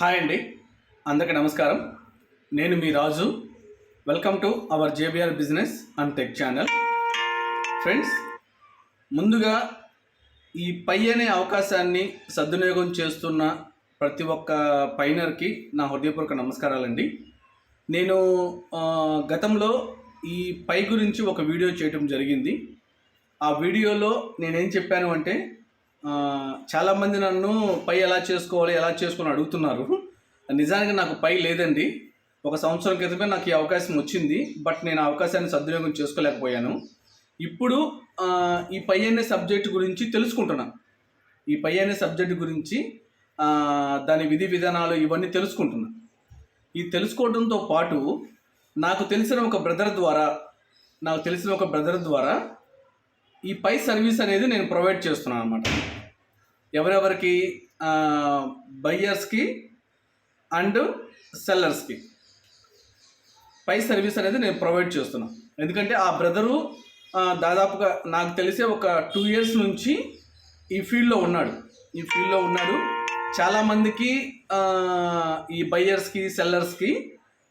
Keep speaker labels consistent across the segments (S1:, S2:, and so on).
S1: Hi అండి. అందరికీ నమస్కారం. నేను మీ Raju. Welcome to our JBR business and tech channel friends ముందుగా ఈ పై అనే అవకాశాన్ని సద్వినియోగం చేస్తున్న ప్రతి ఒక్క పైనర్కి నా హృదయపూర్వక నమస్కారాలండి. నేను గతంలో ఈ పై గురించి ఒక వీడియో చేయటం జరిగింది. ఆ వీడియోలో నేనేం చెప్పాను అంటే చాలామంది నన్ను పై ఎలా చేసుకోవాలి ఎలా చేసుకోవాలని అడుగుతున్నారు. నిజానికి నాకు పై లేదండి. ఒక సంవత్సరం క్రితమే నాకు ఈ అవకాశం వచ్చింది. బట్ నేను అవకాశాన్ని సద్వినియోగం చేసుకోలేకపోయాను. ఇప్పుడు ఈ పై అనే సబ్జెక్ట్ గురించి తెలుసుకుంటున్నా. ఈ పై అనే సబ్జెక్ట్ గురించి దాని విధి విధానాలు ఇవన్నీ తెలుసుకుంటున్నా. ఈ తెలుసుకోవడంతో పాటు నాకు తెలిసిన ఒక బ్రదర్ ద్వారా నాకు తెలిసిన ఒక బ్రదర్ ద్వారా ఈ పై సర్వీస్ అనేది నేను ప్రొవైడ్ చేస్తున్నాను అనమాట ఎవరెవరికి బయ్యర్స్కి అండ్ సెల్లర్స్కి పై సర్వీస్ అనేది నేను ప్రొవైడ్ చేస్తున్నాను ఎందుకంటే ఆ బ్రదరు దాదాపుగా నాకు తెలిసే ఒక టూ ఇయర్స్ నుంచి ఈ ఫీల్డ్లో ఉన్నాడు. ఈ ఫీల్డ్లో ఉన్నాడు. చాలామందికి ఈ బయ్యర్స్కి సెల్లర్స్కి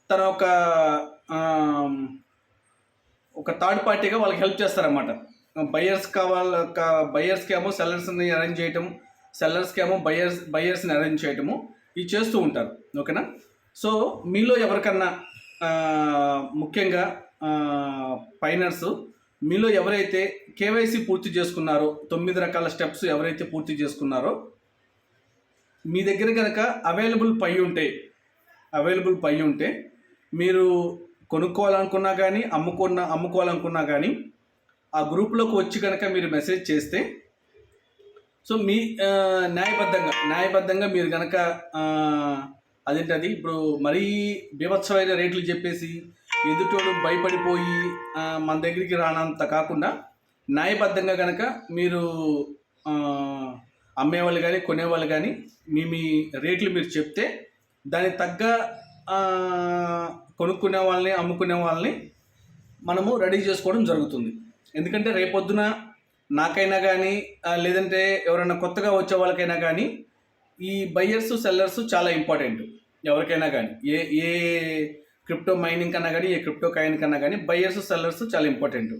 S1: తన ఒక ఒక థర్డ్ పార్టీగా వాళ్ళకి హెల్ప్ చేస్తారన్నమాట. బయర్స్ కావాల బయర్స్కి ఏమో సెల్లర్స్ని అరేంజ్ చేయటం సెల్లర్స్కి ఏమో బయర్స్ బయర్స్ని అరేంజ్ చేయటము ఇవి చేస్తూ ఉంటారు. ఓకేనా? సో మీలో ఎవరికన్నా ముఖ్యంగా ఫైనర్స్ మీలో ఎవరైతే కేవైసీ పూర్తి చేసుకున్నారో తొమ్మిది రకాల స్టెప్స్ ఎవరైతే పూర్తి చేసుకున్నారో మీ దగ్గర కనుక అవైలబుల్ పై ఉంటే అవైలబుల్ పై ఉంటే మీరు కొనుక్కోవాలనుకున్నా కానీ అమ్ముకున్న అమ్ముకోవాలనుకున్నా కానీ ఆ గ్రూప్లోకి వచ్చి కనుక మీరు మెసేజ్ చేస్తే సో మీ న్యాయబద్ధంగా న్యాయబద్ధంగా మీరు కనుక అదేంటది ఇప్పుడు మరీ బీభత్సమైన రేట్లు చెప్పేసి ఎదుటోడు భయపడిపోయి మన దగ్గరికి రానంత కాకుండా న్యాయబద్ధంగా కనుక మీరు అమ్మేవాళ్ళు కానీ కొనేవాళ్ళు కానీ మీ మీ రేట్లు మీరు చెప్తే దానికి తగ్గ కొనుక్కునే వాళ్ళని అమ్ముకునే వాళ్ళని మనము రెడీ చేసుకోవడం జరుగుతుంది. ఎందుకంటే రేపొద్దున నాకైనా కానీ లేదంటే ఎవరైనా కొత్తగా వచ్చే వాళ్ళకైనా కానీ ఈ బయ్యర్స్ సెల్లర్స్ చాలా ఇంపార్టెంట్ ఎవరికైనా కానీ ఏ ఏ క్రిప్టో మైనింగ్ కన్నా కానీ ఏ క్రిప్టో కాయిన్ కన్నా కానీ బయ్యర్స్ సెల్లర్స్ చాలా ఇంపార్టెంట్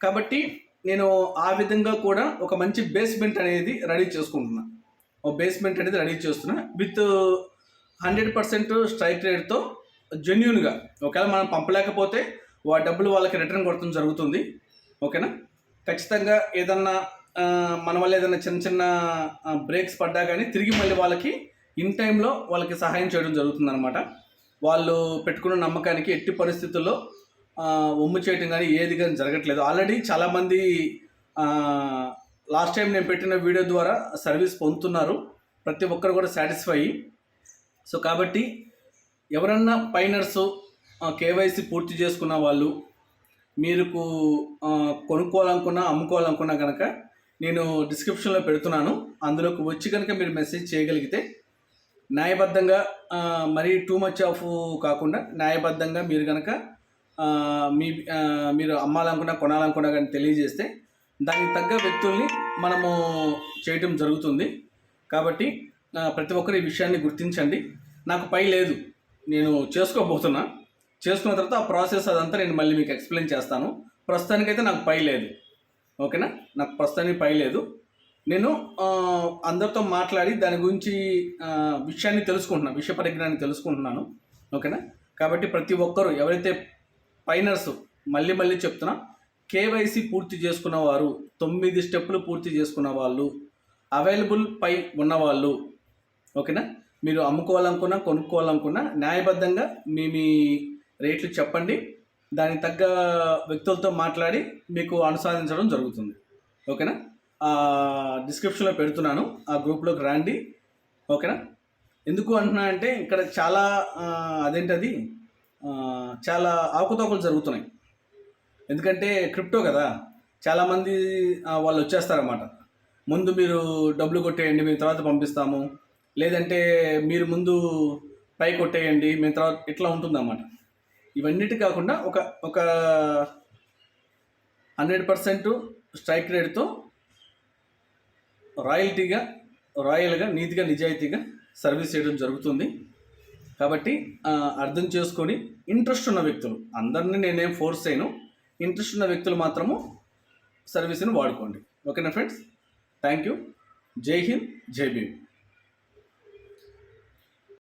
S1: కాబట్టి నేను ఆ విధంగా కూడా ఒక మంచి బేస్మెంట్ అనేది రెడీ చేసుకుంటున్నా. ఓ బేస్మెంట్ అనేది రెడీ చేస్తున్నా. విత్ హండ్రెడ్ పర్సెంట్ స్ట్రైక్ రేట్తో జెన్యున్గా ఒకవేళ మనం పంపలేకపోతే ఆ డబ్బులు వాళ్ళకి రిటర్న్ కొడటం జరుగుతుంది. ఓకేనా? ఖచ్చితంగా ఏదన్నా మన వల్ల ఏదైనా చిన్న చిన్న బ్రేక్స్ పడ్డా కానీ తిరిగి మళ్ళీ వాళ్ళకి ఇన్ టైంలో వాళ్ళకి సహాయం చేయడం జరుగుతుందన్నమాట. వాళ్ళు పెట్టుకున్న నమ్మకానికి ఎట్టి పరిస్థితుల్లో ఒమ్ము చేయటం కానీ ఏది కానీ జరగట్లేదు. ఆల్రెడీ చాలామంది లాస్ట్ టైం నేను పెట్టిన వీడియో ద్వారా సర్వీస్ పొందుతున్నారు. ప్రతి ఒక్కరు కూడా సాటిస్ఫై సో కాబట్టి ఎవరన్నా పైనర్స్ కేవైసీ పూర్తి చేసుకున్న వాళ్ళు మీరు కొనుక్కోవాలనుకున్నా అమ్ముకోవాలనుకున్నా కనుక నేను డిస్క్రిప్షన్లో పెడుతున్నాను. అందులోకి వచ్చి కనుక మీరు మెసేజ్ చేయగలిగితే న్యాయబద్ధంగా మరీ టూ మచ్ ఆఫ్ కాకుండా న్యాయబద్ధంగా మీరు కనుక మీ మీరు అమ్మాలనుకున్నా కొనాలనుకున్నా కానీ తెలియజేస్తే దానికి తగ్గ వ్యక్తుల్ని మనము చేయటం జరుగుతుంది. కాబట్టి ప్రతి ఒక్కరు ఈ విషయాన్ని గుర్తించండి. నాకు పై లేదు. నేను చేసుకోబోతున్నా. చేసుకున్న తర్వాత ఆ ప్రాసెస్ అదంతా నేను మళ్ళీ మీకు ఎక్స్ప్లెయిన్ చేస్తాను. ప్రస్తుతానికైతే నాకు పై లేదు. ఓకేనా? నాకు ప్రస్తుతానికి పై లేదు. నేను అందరితో మాట్లాడి దాని గురించి విషయాన్ని తెలుసుకుంటున్నాను విషయ పరిజ్ఞానాన్ని తెలుసుకుంటున్నాను. ఓకేనా? కాబట్టి ప్రతి ఒక్కరు ఎవరైతే పైనర్స్ మళ్ళీ మళ్ళీ చెప్తున్నా కేవైసీ పూర్తి చేసుకున్న వారు తొమ్మిది స్టెప్పులు పూర్తి చేసుకున్న వాళ్ళు అవైలబుల్ పై ఉన్నవాళ్ళు ఓకేనా? మీరు అమ్ముకోవాలనుకున్నా కొనుక్కోవాలనుకున్నా న్యాయబద్ధంగా మీ మీ రేట్లు చెప్పండి. దానికి తగ్గ వ్యక్తులతో మాట్లాడి మీకు అనుసాధించడం జరుగుతుంది. ఓకేనా? ఆ, డిస్క్రిప్షన్లో పెడుతున్నాను. ఆ గ్రూప్లోకి రండి. ఓకేనా? ఎందుకు అంటున్నా అంటే ఇక్కడ చాలా అదేంటది? చాలా ఆకుతోకలు జరుగుతున్నాయి. ఎందుకంటే క్రిప్టో కదా చాలామంది వాళ్ళు వచ్చేస్తారన్నమాట. ముందు మీరు డబ్బులు కొట్టేయండి మేము తర్వాత పంపిస్తాము. లేదంటే మీరు ముందు పై కొట్టేయండి మేము తర్వాత ఇట్లా ఉంటుందన్నమాట. ఇవన్నిటి కాకుండా ఒక ఒక హండ్రెడ్ పర్సెంట్ స్ట్రైక్ రేట్తో రాయల్టీగా రాయల్గా నీతిగా నిజాయితీగా సర్వీస్ చేయడం జరుగుతుంది. కాబట్టి అర్థం చేసుకొని ఇంట్రెస్ట్ ఉన్న వ్యక్తులు అందరినీ నేనేం ఫోర్స్ చేయను. ఇంట్రెస్ట్ ఉన్న వ్యక్తులు మాత్రము సర్వీస్ని వాడుకోండి. ఓకేనా ఫ్రెండ్స్? Thank you. జై హింద్ జై భీమ్.